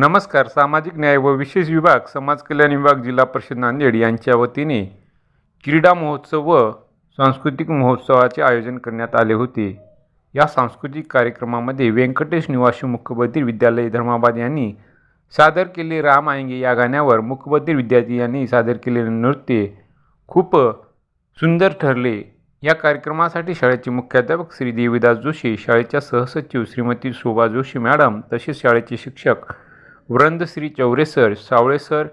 नमस्कार सामाजिक न्याय व विशेष विभाग समाज कल्याण विभाग जिल्हा परिषद नांदेड यांच्या वतीने क्रीडा महोत्सव व सांस्कृतिक महोत्सवाचे आयोजन करण्यात आले होते. या सांस्कृतिक कार्यक्रमामध्ये व्यंकटेश निवासी मुखबधीर विद्यालय धर्माबाद यांनी सादर केले राम आयंगे या गाण्यावर मुखबधीर विद्यार्थी यांनी सादर केलेले नृत्य खूप सुंदर ठरले. या कार्यक्रमासाठी शाळेचे मुख्याध्यापक श्री देवीदास जोशी शाळेच्या सहसचिव श्रीमती शोभा जोशी मॅडम तसेच शाळेचे शिक्षक वृंद Shri Choure sir Sawale sir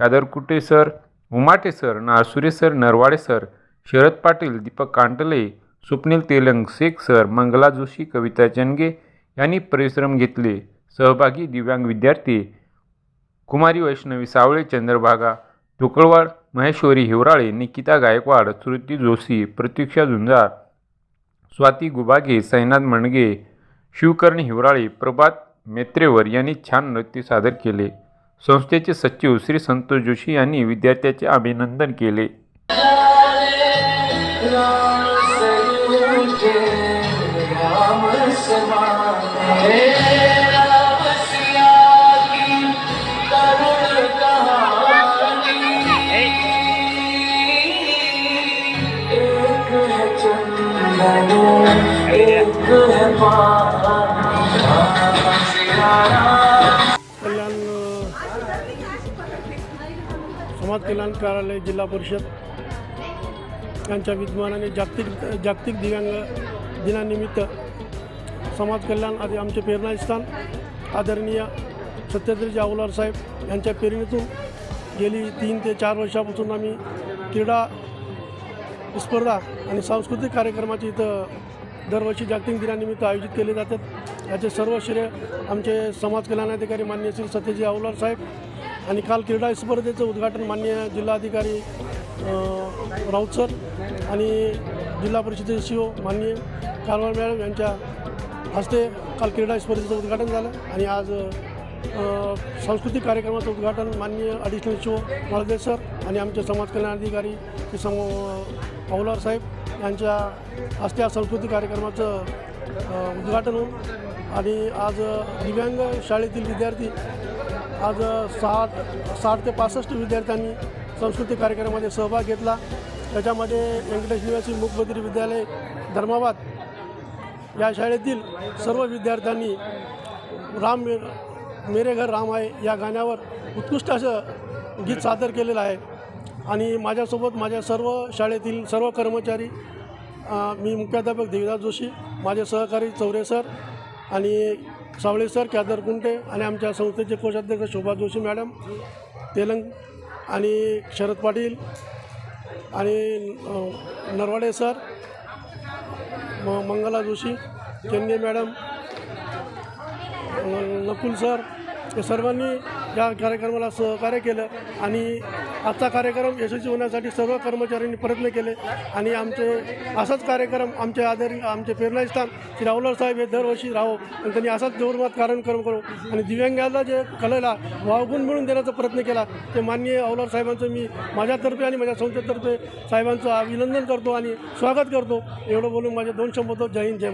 Kadarkute sir Umate sir Narsure sir Narwade sir Sharad Patil Deepak Kantale Swapnil Telang Shaikh sir Mangala Joshi Kavita Chanage यांनी परिश्रम घेतले. सहभागी दिव्यांग विद्यार्थी कुमारी वैष्णवी सावळे चंद्रभागा तुकळवाड महेश्वरी हिवराळे निकिता गायकवाड श्रुती जोशी प्रतीक्षा झुंजार स्वाती गुबागे सैनाद मणगे शिवकर्णी हिवराळे प्रभात मेत्रेवर यांनी छान नृत्य सादर केले. संस्थेचे सचिव श्री संतोष जोशी यांनी विद्यार्थ्याचे अभिनंदन केले. एक है समाज कल्याण कार्यालय जिल्हा परिषद यांच्या विद्यमानाने जागतिक जागतिक दिव्यांग दिनानिमित्त समाज कल्याण आधी आमचे प्रेरणास्थान आदरणीय सत्यद्री आवलार साहेब यांच्या प्रेरणेतून गेली तीन ते चार वर्षापासून आम्ही क्रीडा स्पर्धा आणि सांस्कृतिक कार्यक्रमाची इथं दरवर्षी जागतिक दिनानिमित्त आयोजित केले जातात. याचे सर्व श्रेय आमचे समाज कल्याणाधिकारी मान्य श्री सत्यजी आवलार साहेब आणि काल क्रीडा स्पर्धेचं उद्घाटन मान्य जिल्हाधिकारी राऊत सर आणि जिल्हा परिषदेचे सी मान्य कारवार मॅडम यांच्या हस्ते काल क्रीडा स्पर्धेचं उद्घाटन झालं आणि आज सांस्कृतिक कार्यक्रमाचं उद्घाटन माननीय अडिशनल शो माळदे सर आणि आमचे समाज कल्याण अधिकारी श्री सम अवलार साहेब यांच्या हस्ते या सांस्कृतिक कार्यक्रमाचं उद्घाटन होऊन आणि आज दिव्यांग शाळेतील विद्यार्थी आज साठ साठ ते पासष्ट विद्यार्थ्यांनी सांस्कृतिक कार्यक्रमामध्ये सहभाग घेतला. त्याच्यामध्ये व्यंकटेश निवासी मूकबधिर विद्यालय धर्माबाद या शाळेतील सर्व विद्यार्थ्यांनी राम मे- मेरे घर राम आहे या गाण्यावर उत्कृष्ट असं गीत सादर केलेलं आहे. आणि माझ्यासोबत माझ्या सर्व शाळेतील सर्व कर्मचारी मी मुख्याध्यापक देवीदास जोशी माझे सहकारी चौरे सर आणि सावळे सर कॅदर कुंटे आणि आमच्या संस्थेचे कोषाध्यक्ष शोभा जोशी मॅडम तेलंग आणि शरद पाटील आणि नरवाडे सर म मंगला जोशी केंदे मॅडम नकुल सर या सर्वांनी या कार्यक्रमाला सहकार्य केलं आणि आजचा कार्यक्रम यशस्वी होण्यासाठी सर्व कर्मचाऱ्यांनी प्रयत्न केले आणि आमचे असाच कार्यक्रम आमचे आदर आमचे प्रेरणास्थान श्री रावलर साहेब हे दरवर्षी राहो आणि त्यांनी असाच जोरमात कार्यक्रम करू. आणि दिव्यांगाला जे कलेला वावगुण मिळून देण्याचा प्रयत्न केला ते माननीय अवलार साहेबांचं मी माझ्यातर्फे आणि माझ्या संस्थेतर्फे साहेबांचं अभिनंदन करतो आणि स्वागत करतो. एवढं बोलून माझे दोन शंभर जय हिंद जय